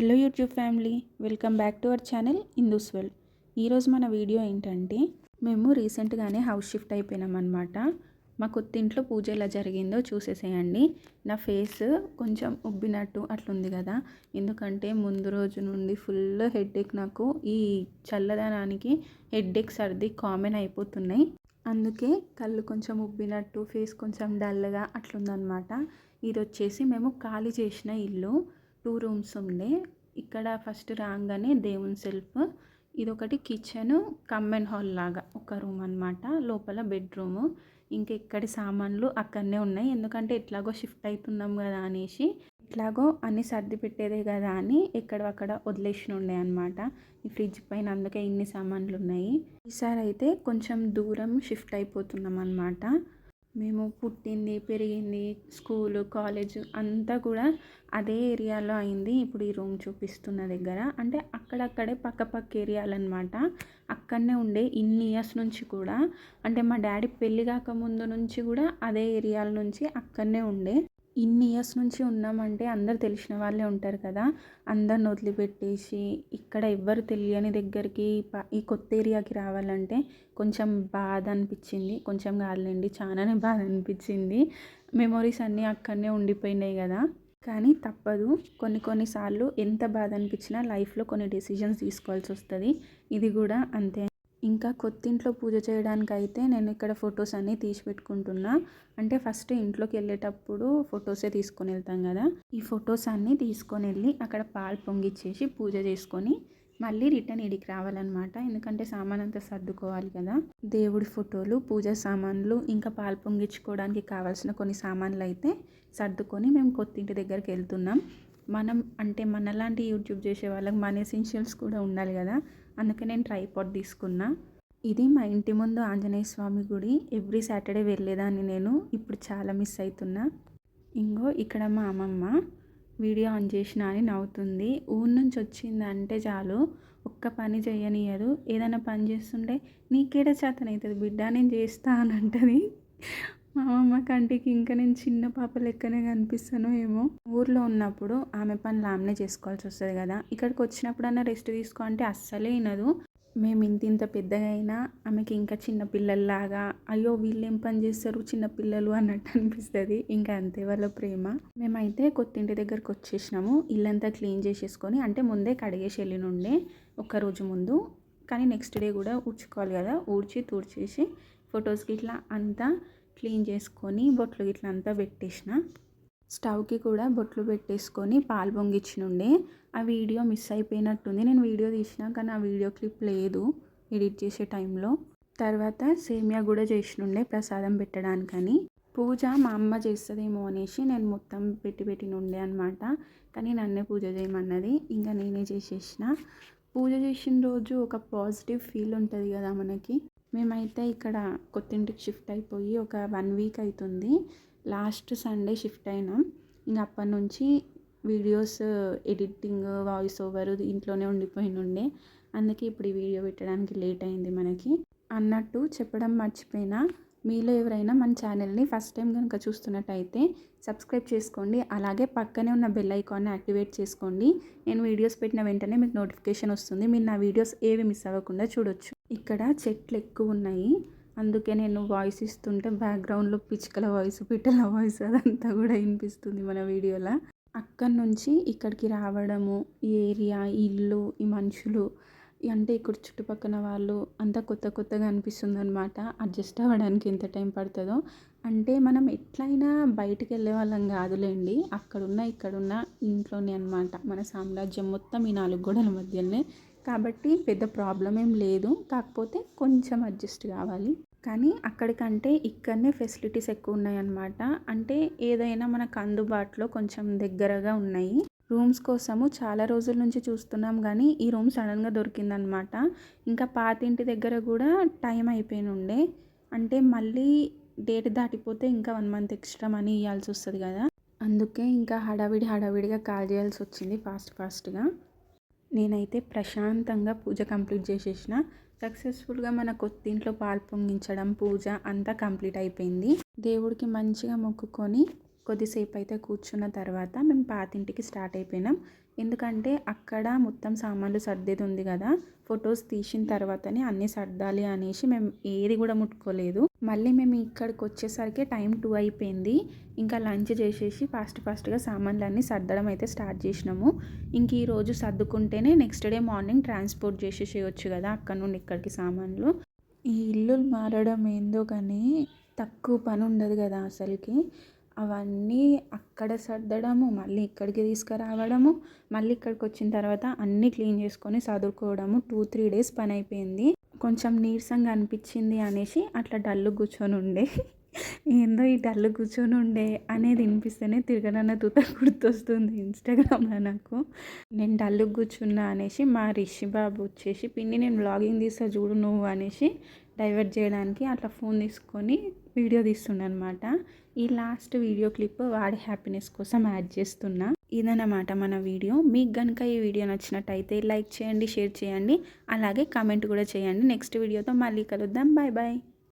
Hello YouTube family welcome back to our channel Indu's world ఈరోజు మన video ఏంటంటే మేము రీసెంట్గానే హౌస్ షిఫ్ట్ అయిపోయినాం అనమాట మా కొత్త ఇంట్లో పూజ ఎలా జరిగిందో చూసేసేయండి. నా ఫేస్ కొంచెం ఉబ్బినట్టు అట్లుంది కదా. ఎందుకంటే ముందు రోజు నుండి ఫుల్ హెడ్ఏక్ నాకు. ఈ చల్లదనానికి హెడ్ఏక్ సర్ది కామన్ అయిపోతున్నాయి. అందుకే కళ్ళు కొంచెం ఉబ్బినట్టు ఫేస్ కొంచెం డల్గా అట్లుందనమాట ఇది వచ్చేసి మేము ఖాళీ చేసిన ఇల్లు. టూ రూమ్స్ ఉండే. ఇక్కడ ఫస్ట్ రాగానే దేవుని సెల్ఫ్. ఇదొకటి కిచెన్ కమ్మెన్ హాల్ లాగా ఒక రూమ్ అనమాట లోపల బెడ్రూమ్. ఇంకా ఇక్కడి సామాన్లు అక్కడనే ఉన్నాయి. ఎందుకంటే ఎట్లాగో షిఫ్ట్ అవుతున్నాం కదా అనేసి ఎట్లాగో అన్ని సర్ది పెట్టేదే కదా అని ఎక్కడక్కడ వదిలేసి ఉండే అనమాట ఈ ఫ్రిడ్జ్ పైన అందుకే ఇన్ని సామాన్లు ఉన్నాయి. ఈసారి అయితే కొంచెం దూరం షిఫ్ట్ అయిపోతున్నాం అనమాట మేము పుట్టింది పెరిగింది స్కూలు కాలేజ్ అంతా కూడా అదే ఏరియాలో అయింది. ఇప్పుడు ఈ రూమ్ చూపిస్తున్న దగ్గర. అంటే అక్కడక్కడే పక్క పక్క ఏరియాలు అనమాట అక్కడనే ఉండే ఇన్ని ఇయర్స్ నుంచి కూడా. అంటే మా డాడీ పెళ్ళి కాకముందు నుంచి కూడా అదే ఏరియాల నుంచి అక్కడనే ఉండే. ఇన్ని ఇయర్స్ నుంచి ఉన్నామంటే అందరు తెలిసిన వాళ్ళే ఉంటారు కదా. అందరిని వదిలిపెట్టేసి ఇక్కడ ఎవ్వరు తెలియని దగ్గరికి ఈ కొత్త ఏరియాకి రావాలంటే కొంచెం బాధ అనిపించింది. కొంచెం కాదులేండి చాలానే బాధ అనిపించింది. మెమొరీస్ అన్నీ అక్కడనే ఉండిపోయినాయి కదా. కానీ తప్పదు. కొన్ని కొన్నిసార్లు ఎంత బాధ అనిపించినా లైఫ్లో కొన్ని డెసిషన్స్ తీసుకోవాల్సి వస్తుంది. ఇది కూడా అంతే. ఇంకా కొత్తింట్లో పూజ చేయడానికి అయితే నేను ఇక్కడ ఫొటోస్ అన్నీ తీసి పెట్టుకుంటున్నా. అంటే ఫస్ట్ ఇంట్లోకి వెళ్ళేటప్పుడు ఫొటోసే తీసుకొని వెళ్తాం కదా. ఈ ఫొటోస్ అన్నీ తీసుకొని వెళ్ళి అక్కడ పాలు పొంగిచ్చేసి పూజ చేసుకొని మళ్ళీ రిటర్న్ ఇడికి రావాలన్నమాట. ఎందుకంటే సామాన్ అంతా సర్దుకోవాలి కదా. దేవుడి ఫోటోలు పూజ సామాన్లు ఇంకా పాలు పొంగించుకోవడానికి కావాల్సిన కొన్ని సామాన్లు అయితే సర్దుకొని మేము కొత్తింటి దగ్గరికి వెళ్తున్నాం. మనం అంటే మనలాంటి యూట్యూబ్ చేసే వాళ్ళకి మన ఎసెన్షియల్స్ కూడా ఉండాలి కదా. అందుకే నేను ట్రైపాడ్ తీసుకున్నా. ఇది మా ఇంటి ముందు ఆంజనేయ స్వామి గుడి. ఎవ్రీ సాటర్డే వెళ్ళేదాన్ని నేను. ఇప్పుడు చాలా మిస్ అవుతున్నా ఇంకో ఇక్కడ మా అమ్మమ్మ వీడియో ఆన్ చేసిన అని నవ్వుతుంది. ఊరి నుంచి వచ్చిందంటే చాలు ఒక్క పని చేయనియదు. ఏదైనా పని చేస్తుంటే నీకేడ చేతనవుతుంది బిడ్డ నేను చేస్తా అని అంటది. మా అమ్మ కంటికి ఇంకా నేను చిన్న పాప లెక్కనే కనిపిస్తాను ఏమో. ఊర్లో ఉన్నప్పుడు ఆమె పనులు ఆమెనే చేసుకోవాల్సి వస్తుంది కదా. ఇక్కడికి వచ్చినప్పుడన్నా రెస్ట్ తీసుకో అంటే అస్సలే వినదు. మేము ఇంత ఇంత పెద్దగా అయినా ఆమెకి ఇంకా చిన్న పిల్లల్లాగా అయ్యో వీళ్ళు ఏం పని చేస్తారు చిన్న పిల్లలు అన్నట్టు అనిపిస్తుంది. ఇంకా అంతే వాళ్ళ ప్రేమ. మేమైతే కొత్తింటి దగ్గరకు వచ్చేసినాము. ఇల్లంతా క్లీన్ చేసేసుకొని అంటే ముందే కడిగేసి వెళ్ళినుండే ఒక రోజు ముందు. కానీ నెక్స్ట్ డే కూడా ఊడ్చుకోవాలి కదా. ఊడ్చి తూడ్చేసి ఫొటోస్కి ఇట్లా అంతా క్లీన్ చేసుకొని బొట్లు ఇట్లా అంతా పెట్టేసిన. స్టవ్కి కూడా బొట్లు పెట్టేసుకొని పాలు పొంగిచ్చినుండే. ఆ వీడియో మిస్ అయిపోయినట్టుంది. నేను వీడియో తీసిన కానీ ఆ వీడియో క్లిప్ లేదు ఎడిట్ చేసే టైంలో. తర్వాత సేమియా కూడా చేసినుండే ప్రసాదం పెట్టడానికని. పూజ మా అమ్మ చేస్తుందేమో అనేసి నేను మొత్తం పెట్టి పెట్టినుండే అనమాట కానీ నన్నే పూజ చేయమన్నది. ఇంకా నేనే చేసేసిన. పూజ చేసిన రోజు ఒక పాజిటివ్ ఫీల్ ఉంటుంది కదా మనకి. మేమైతే ఇక్కడ కొత్తింటికి షిఫ్ట్ అయిపోయి ఒక వన్ వీక్ అవుతుంది లాస్ట్ సండే షిఫ్ట్ అయినాం. ఇంకా అప్పటి నుంచి వీడియోస్ ఎడిటింగ్ వాయిస్ ఓవర్ ఇంట్లోనే ఉండిపోయినుండే అందుకే ఇప్పుడు ఈ వీడియో పెట్టడానికి లేట్ అయింది మనకి. అన్నట్టు చెప్పడం మర్చిపోయినా మీలో ఎవరైనా మన ఛానల్ని ఫస్ట్ టైం కనుక చూస్తున్నట్టయితే సబ్స్క్రైబ్ చేసుకోండి. అలాగే పక్కనే ఉన్న బెల్ ఐకాన్ని యాక్టివేట్ చేసుకోండి. నేను వీడియోస్ పెట్టిన వెంటనే మీకు నోటిఫికేషన్ వస్తుంది. మీరు నా వీడియోస్ ఏవి మిస్ అవ్వకుండా చూడొచ్చు. ఇక్కడ చెట్లు ఎక్కువ ఉన్నాయి. అందుకే నేను వాయిస్ ఇస్తుంటే బ్యాక్గ్రౌండ్లో పిచ్చుకల వాయిస్ పిట్టల వాయిస్ అదంతా కూడా వినిపిస్తుంది మన వీడియోలో. అక్కడి నుంచి ఇక్కడికి రావడము ఈ ఏరియా ఇల్లు ఈ మనుషులు అంటే ఇక్కడ చుట్టుపక్కల వాళ్ళు అంతా కొత్త కొత్తగా అనిపిస్తుంది అనమాట అడ్జస్ట్ అవ్వడానికి ఎంత టైం పడుతుందో. అంటే మనం ఎట్లయినా బయటికి వెళ్ళే వాళ్ళం కాదులేండి. అక్కడున్న ఇక్కడున్న ఇంట్లోనే అనమాట మన సామ్రాజ్యం మొత్తం ఈ నాలుగు గోడల మధ్యనే కాబట్టి పెద్ద ప్రాబ్లం ఏం లేదు. కాకపోతే కొంచెం అడ్జస్ట్ కావాలి. కానీ అక్కడికంటే ఇక్కడనే ఫెసిలిటీస్ ఎక్కువ ఉన్నాయన్నమాట. అంటే ఏదైనా మనకు అందుబాటులో కొంచెం దగ్గరగా ఉన్నాయి. రూమ్స్ కోసము చాలా రోజుల నుంచి చూస్తున్నాం కానీ ఈ రూమ్ సడన్గా దొరికిందనమాట. ఇంకా పాతింటి దగ్గర కూడా టైం అయిపోయిన ఉండే అంటే మళ్ళీ డేట్ దాటిపోతే ఇంకా వన్ మంత్ ఎక్స్ట్రా మనీ ఇవ్వాల్సి వస్తుంది కదా. అందుకే ఇంకా హడావిడి హడావిడిగా కాల్ చేయాల్సి వచ్చింది ఫాస్ట్ ఫాస్ట్గా. నేనైతే ప్రశాంతంగా పూజ కంప్లీట్ చేసేసిన. సక్సెస్ఫుల్గా మన కొత్త ఇంట్లో పాలు పొంగించడం పూజ అంతా కంప్లీట్ అయిపోయింది. దేవుడికి మంచిగా మొక్కుకొని కొద్దిసేపు అయితే కూర్చున్న తర్వాత మేము పాతింటికి స్టార్ట్ అయిపోయినాం. ఎందుకంటే అక్కడ మొత్తం సామాన్లు సర్దేది ఉంది కదా ఫొటోస్ తీసిన తర్వాతనే అన్నీ సర్దాలి అనేసి మేము ఏది కూడా ముట్టుకోలేదు. మళ్ళీ మేము ఇక్కడికి వచ్చేసరికి టైం టూ అయిపోయింది. ఇంకా లంచ్ చేసేసి ఫాస్ట్ ఫాస్ట్గా సామాన్లు అన్నీ సర్దడం అయితే స్టార్ట్ చేసినాము. ఇంక ఈరోజు సర్దుకుంటేనే నెక్స్ట్ డే మార్నింగ్ ట్రాన్స్పోర్ట్ చేసేసేయచ్చు కదా అక్కడ నుండి ఇక్కడికి సామాన్లు. ఈ ఇల్లు మారడం ఏందో కానీ తక్కువ పని ఉండదు కదా అసలుకి. అవన్నీ అక్కడ సర్దడము మళ్ళీ ఇక్కడికి తీసుకురావడము మళ్ళీ ఇక్కడికి వచ్చిన తర్వాత అన్నీ క్లీన్ చేసుకొని చదువుకోవడము టూ త్రీ డేస్ పని అయిపోయింది. కొంచెం నీరసంగా అనిపించింది అనేసి అట్లా డల్లు కూర్చొని ఉండే. ఏందో ఈ డల్లు కూర్చొని ఉండే అనేది వినిపిస్తేనే తిరగనన్న తూత గుర్తొస్తుంది ఇన్స్టాగ్రామ్లో నాకు. నేను డల్లు కూర్చున్నా అనేసి మా రిషి బాబు వచ్చేసి పిన్ని నేను వ్లాగింగ్ తీస్తా చూడు నువ్వు అనేసి డైవర్ట్ చేయడానికి అట్లా ఫోన్ తీసుకొని వీడియో తీస్తుండనమాట. ఈ లాస్ట్ వీడియో క్లిప్ వాడి హ్యాపీనెస్ కోసం యాడ్ చేస్తున్నా. ఇదన్నమాట మన వీడియో. మీకు కనుక ఈ వీడియో నచ్చినట్టయితే లైక్ చేయండి షేర్ చేయండి. అలాగే కామెంట్ కూడా చేయండి. నెక్స్ట్ వీడియోతో మళ్ళీ కలుద్దాం. Bye bye